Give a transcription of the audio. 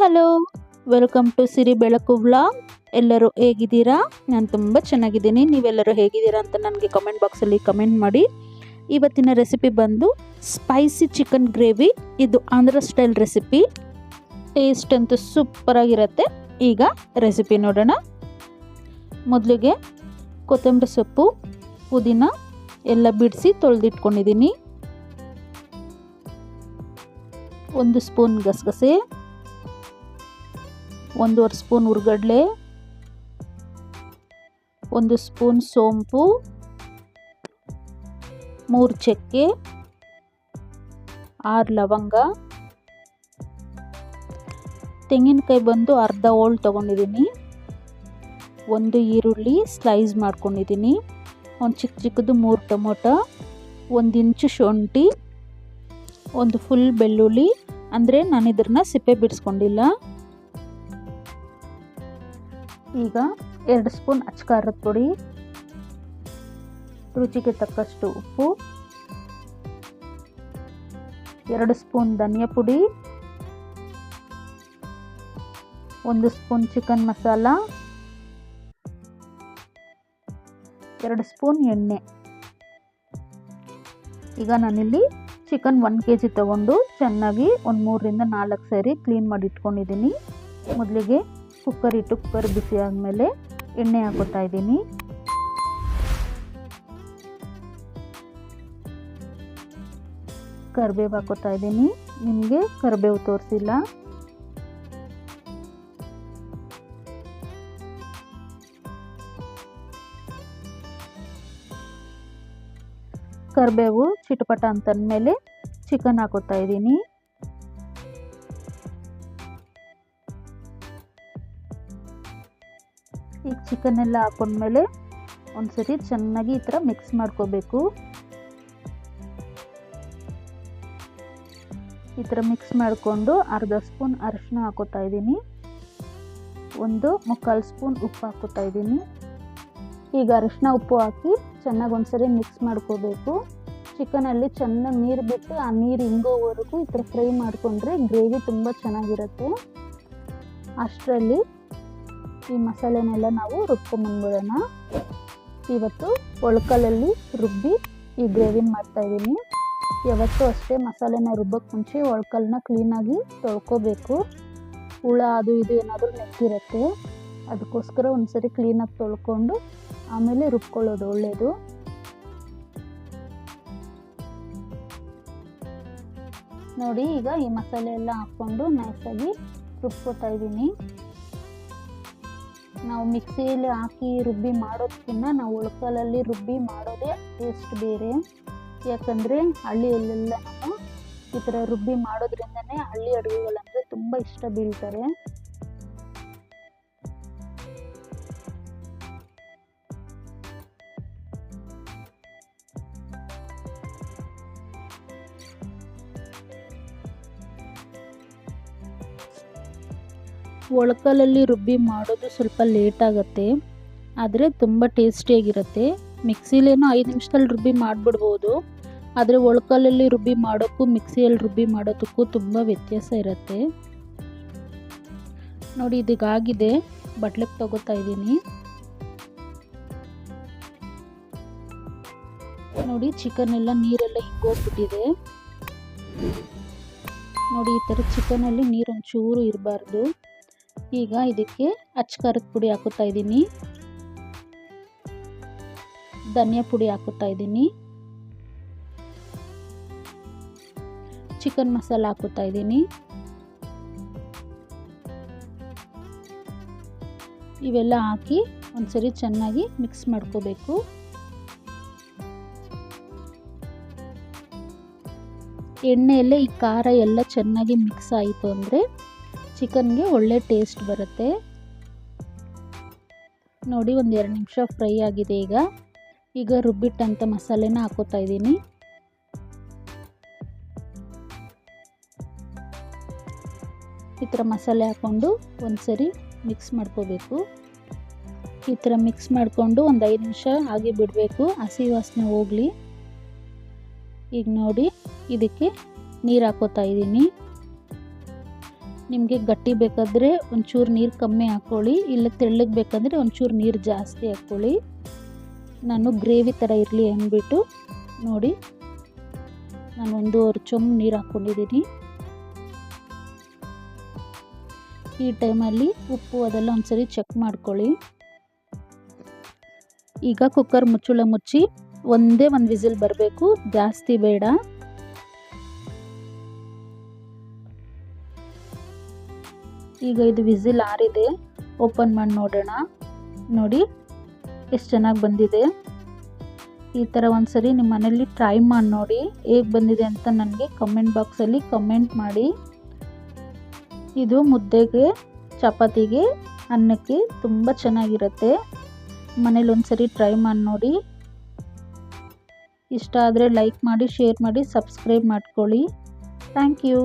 Hello welcome to ಸಿರಿ ಬೆಳಕು vlog ಎಲ್ಲರೂ ಹೇಗಿದ್ದೀರಾ? ನಾನು ತುಂಬ ಚೆನ್ನಾಗಿದ್ದೀನಿ. ನೀವೆಲ್ಲರೂ ಹೇಗಿದ್ದೀರಾ ಅಂತ ನನಗೆ ಕಮೆಂಟ್ ಬಾಕ್ಸಲ್ಲಿ ಕಮೆಂಟ್ ಮಾಡಿ. ಇವತ್ತಿನ ರೆಸಿಪಿ ಬಂದು ಸ್ಪೈಸಿ ಚಿಕನ್ ಗ್ರೇವಿ ಇದು ಆಂಧ್ರ ಸ್ಟೈಲ್ ರೆಸಿಪಿ ಟೇಸ್ಟ್ ಅಂತೂ ಸೂಪರಾಗಿರುತ್ತೆ ಈಗ ರೆಸಿಪಿ ನೋಡೋಣ. ಮೊದಲಿಗೆ ಕೊತ್ತಂಬರಿ ಸೊಪ್ಪು, ಪುದೀನ ಎಲ್ಲ ಬಿಡಿಸಿ ತೊಳೆದಿಟ್ಕೊಂಡಿದ್ದೀನಿ. ಒಂದು ಸ್ಪೂನ್ ಗಸಗಸೆ. ಒಂದೂವರೆ ಸ್ಪೂನ್ ಹುರ್ಗಡ್ಲೆ, ಒಂದು ಸ್ಪೂನ್ ಸೋಂಪು, ಮೂರು ಚಕ್ಕೆ, ಆರು ಲವಂಗ. ತೆಂಗಿನಕಾಯಿ ಬಂದು ಅರ್ಧ ಹೋಳು ತೊಗೊಂಡಿದ್ದೀನಿ ಒಂದು ಈರುಳ್ಳಿ ಸ್ಲೈಸ್ ಮಾಡ್ಕೊಂಡಿದ್ದೀನಿ ಒಂದು ಚಿಕ್ಕ ಚಿಕ್ಕದು ಮೂರು ಟೊಮೊಟೊ, ಒಂದು ಇಂಚು ಶುಂಠಿ, ಒಂದು ಫುಲ್ ಬೆಳ್ಳುಳ್ಳಿ. ಅಂದರೆ ನಾನು ಇದನ್ನ ಸಿಪ್ಪೆ ಬಿಡಿಸ್ಕೊಂಡಿಲ್ಲ. ಈಗ ಎರಡು ಸ್ಪೂನ್ ಅಚ್ಕಾರದ ಪುಡಿ, ರುಚಿಗೆ ತಕ್ಕಷ್ಟು ಉಪ್ಪು, ಎರಡು ಸ್ಪೂನ್ ಧನಿಯಾ ಪುಡಿ, ಒಂದು ಸ್ಪೂನ್ ಚಿಕನ್ ಮಸಾಲ, ಎರಡು ಸ್ಪೂನ್ ಎಣ್ಣೆ. ಈಗ ನಾನಿಲ್ಲಿ ಚಿಕನ್ ಒನ್ ಕೆ ಜಿ ತಗೊಂಡು ಚೆನ್ನಾಗಿ ಒಂದು ಮೂರರಿಂದ ನಾಲ್ಕು ಸಾರಿ ಕ್ಲೀನ್ ಮಾಡಿ ಇಟ್ಕೊಂಡಿದ್ದೀನಿ ಮೊದಲಿಗೆ ಕುಕ್ಕರ್ ಇಟ್ಟು ಕುಕ್ಕರ್ ಬಿಸಿ ಆದಮೇಲೆ ಎಣ್ಣೆ ಹಾಕೋತಾ ಇದ್ದೀನಿ. ಕರಿಬೇವು ಹಾಕೋತಾ ಇದ್ದೀನಿ. ನಿಮಗೆ ಕರಿಬೇವು ತೋರಿಸಿಲ್ಲ. ಕರಿಬೇವು ಚಿಟಪಟ ಅಂತಂದಮೇಲೆ ಚಿಕನ್ ಹಾಕೋತಾ ಇದ್ದೀನಿ. ಚಿಕನ್ ಎಲ್ಲ ಹಾಕೊಂಡ್ಮೇಲೆ ಒಂದ್ಸರಿ ಚೆನ್ನಾಗಿ ಈ ಥರ ಮಿಕ್ಸ್ ಮಾಡ್ಕೋಬೇಕು. ಈ ಥರ ಮಿಕ್ಸ್ ಮಾಡಿಕೊಂಡು ಅರ್ಧ ಸ್ಪೂನ್ ಅರಿಶಿನ ಹಾಕೋತಾ ಇದ್ದೀನಿ. ಒಂದು ಮುಕ್ಕಾಲು ಸ್ಪೂನ್ ಉಪ್ಪು ಹಾಕೋತಾ ಇದ್ದೀನಿ. ಈಗ ಅರಿಶಿನ ಉಪ್ಪು ಹಾಕಿ ಚೆನ್ನಾಗಿ ಒಂದ್ಸರಿ ಮಿಕ್ಸ್ ಮಾಡ್ಕೋಬೇಕು. ಚಿಕನಲ್ಲಿ ಚೆನ್ನಾಗಿ ನೀರು ಬಿಟ್ಟು ಆ ನೀರು ಹಿಂಗೋವರೆಗೂ ಈ ಥರ ಫ್ರೈ ಮಾಡಿಕೊಂಡ್ರೆ ಗ್ರೇವಿ ತುಂಬ ಚೆನ್ನಾಗಿರುತ್ತೆ. ಅಷ್ಟರಲ್ಲಿ ಈ ಮಸಾಲೆನೆಲ್ಲ ನಾವು ರುಬ್ಕೊಂಬಂದ್ಬಿಡೋಣ. ಇವತ್ತು ಒಳ್ಕಲಲ್ಲಿ ರುಬ್ಬಿ ಈ ಗ್ರೇವಿನ ಮಾಡ್ತಾಯಿದ್ದೀನಿ ಯಾವತ್ತೂ ಅಷ್ಟೇ ಮಸಾಲೆನ ರುಬ್ಬಕ್ಕೆ ಮುಂಚೆ ಒಳ್ಕಲ್ನ ಕ್ಲೀನಾಗಿ ತೊಳ್ಕೊಬೇಕು. ಹುಳ, ಅದು ಇದು ಏನಾದರೂ ನೆಕ್ಕಿರುತ್ತೆ ಅದಕ್ಕೋಸ್ಕರ ಒಂದ್ಸರಿ ಕ್ಲೀನಾಗಿ ತೊಳ್ಕೊಂಡು ಆಮೇಲೆ ರುಬ್ಕೊಳ್ಳೋದು ಒಳ್ಳೆಯದು ನೋಡಿ, ಈಗ ಈ ಮಸಾಲೆ ಎಲ್ಲ ಹಾಕ್ಕೊಂಡು ನೈಸಾಗಿ ರುಬ್ಕೋತಾ ಇದ್ದೀನಿ. ನಾವು ಮಿಕ್ಸಿಯಲ್ಲಿ ಹಾಕಿ ರುಬ್ಬಿ ಮಾಡೋದಕ್ಕಿಂತ ನಾವು ಉಳ್ಕಲಲ್ಲಿ ರುಬ್ಬಿ ಮಾಡೋದೇ ಟೇಸ್ಟ್ ಬೇರೆ. ಯಾಕಂದರೆ ಹಳ್ಳಿಯಲ್ಲೆಲ್ಲ ನಾವು ಈ ಥರ ರುಬ್ಬಿ ಮಾಡೋದ್ರಿಂದನೇ ಹಳ್ಳಿ ಅಡುಗೆಗಳಂದರೆ ತುಂಬ ಇಷ್ಟ ಬೀಳ್ತಾರೆ. ಒಳಕಲಲ್ಲಿ ರುಬ್ಬಿ ಮಾಡೋದು ಸ್ವಲ್ಪ ಲೇಟ್ ಆಗುತ್ತೆ. ಆದರೆ ತುಂಬ ಟೇಸ್ಟಿಯಾಗಿರುತ್ತೆ ಮಿಕ್ಸಿಲೇನೋ ಐದು ನಿಮಿಷದಲ್ಲಿ ರುಬ್ಬಿ ಮಾಡಿಬಿಡ್ಬೋದು. ಆದರೆ ಒಳಕಲಲ್ಲಿ ರುಬ್ಬಿ ಮಾಡೋಕ್ಕೂ, ಮಿಕ್ಸಿಯಲ್ಲಿ ರುಬ್ಬಿ ಮಾಡೋದಕ್ಕೂ ತುಂಬ ವ್ಯತ್ಯಾಸ ಇರುತ್ತೆ. ನೋಡಿ, ಇದೀಗಾಗಿದೆ. ಬಟ್ಲಿಗೆ ತಗೋತಾ ಇದ್ದೀನಿ. ನೋಡಿ ಚಿಕನ್ ಎಲ್ಲ ನೀರೆಲ್ಲ ಹಿಂಗೋಗ್ಬಿಟ್ಟಿದೆ. ನೋಡಿ, ಈ ಥರ ಚಿಕನಲ್ಲಿ ನೀರೊಂಚೂರು ಇರಬಾರ್ದು. ಈಗ ಇದಕ್ಕೆ ಅಚ್ಕಾರದ ಪುಡಿ ಹಾಕುತ್ತಾ ಇದ್ದೀನಿ. ಧನಿಯಾ ಪುಡಿ ಹಾಕುತ್ತಾ ಇದ್ದೀನಿ. ಚಿಕನ್ ಮಸಾಲ ಹಾಕುತ್ತಾ ಇದ್ದೀನಿ. ಇವೆಲ್ಲ ಹಾಕಿ ಒಂದ್ಸರಿ ಚೆನ್ನಾಗಿ ಮಿಕ್ಸ್ ಮಾಡ್ಕೋಬೇಕು. ಎಣ್ಣೆಯಲ್ಲೇ ಈ ಖಾರ ಎಲ್ಲ ಚೆನ್ನಾಗಿ ಮಿಕ್ಸ್ ಆಯಿತು ಅಂದರೆ ಚಿಕನ್ಗೆ ಒಳ್ಳೆ ಟೇಸ್ಟ್ ಬರುತ್ತೆ. ನೋಡಿ ಒಂದು ಎರಡು ನಿಮಿಷ ಫ್ರೈ ಆಗಿದೆ ಈಗ. ಈಗ ರುಬ್ಬಿಟ್ಟಂಥ ಮಸಾಲೆನ ಹಾಕೋತಾ ಇದ್ದೀನಿ. ಈ ಥರ ಮಸಾಲೆ ಹಾಕ್ಕೊಂಡು ಒಂದ್ಸರಿ ಮಿಕ್ಸ್ ಮಾಡ್ಕೋಬೇಕು. ಈ ಥರ ಮಿಕ್ಸ್ ಮಾಡಿಕೊಂಡು ಒಂದು ಐದು ನಿಮಿಷ ಹಾಗೆ ಬಿಡಬೇಕು. ಹಸಿ ವಾಸನೆ ಹೋಗಲಿ. ಈಗ ನೋಡಿ ಇದಕ್ಕೆ ನೀರು ಹಾಕೋತಾ ಇದ್ದೀನಿ. ನಿಮಗೆ ಗಟ್ಟಿ ಬೇಕಾದರೆ ಒಂಚೂರು ನೀರು ಕಮ್ಮಿ ಹಾಕ್ಕೊಳ್ಳಿ ಇಲ್ಲ ತೆಳ್ಳಗೆ ಬೇಕಂದರೆ ಒಂಚೂರು ನೀರು ಜಾಸ್ತಿ ಹಾಕ್ಕೊಳ್ಳಿ ನಾನು ಗ್ರೇವಿ ಥರ ಇರಲಿ ಅಂದ್ಬಿಟ್ಟು ನೋಡಿ, ನಾನು ಒಂದೂವರೆ ಚೊಂಬು ನೀರು ಹಾಕ್ಕೊಂಡಿದ್ದೀನಿ ಈ ಟೈಮಲ್ಲಿ ಉಪ್ಪು ಅದೆಲ್ಲ ಒಂದ್ಸರಿ ಚೆಕ್ ಮಾಡ್ಕೊಳ್ಳಿ. ಈಗ ಕುಕ್ಕರ್ ಮುಚ್ಚುಳ ಮುಚ್ಚಿ ಒಂದೇ ಒಂದು ವಿಸಿಲ್ ಬರಬೇಕು, ಜಾಸ್ತಿ ಬೇಡ. ಈಗ ಇದು ವಿಸಿಲ್ ಆರಿದೆ. ಓಪನ್ ಮಾಡಿ ನೋಡೋಣ. ನೋಡಿ, ಎಷ್ಟು ಚೆನ್ನಾಗಿ ಬಂದಿದೆ. ಈ ಥರ ಒಂದ್ಸರಿ ನಿಮ್ಮ ಮನೇಲಿ ಟ್ರೈ ಮಾಡಿ ನೋಡಿ. ಹೇಗೆ ಬಂದಿದೆ ಅಂತ ನನಗೆ ಕಮೆಂಟ್ ಬಾಕ್ಸಲ್ಲಿ ಕಮೆಂಟ್ ಮಾಡಿ. ಇದು ಮುದ್ದೆಗೆ, ಚಪಾತಿಗೆ, ಅನ್ನಕ್ಕೆ ತುಂಬ ಚೆನ್ನಾಗಿರುತ್ತೆ. ಮನೇಲಿ ಒಂದ್ಸರಿ ಟ್ರೈ ಮಾಡಿ ನೋಡಿ. ಇಷ್ಟ ಆದರೆ ಲೈಕ್ ಮಾಡಿ ಶೇರ್ ಮಾಡಿ ಸಬ್ಸ್ಕ್ರೈಬ್ ಮಾಡ್ಕೊಳ್ಳಿ. Thank you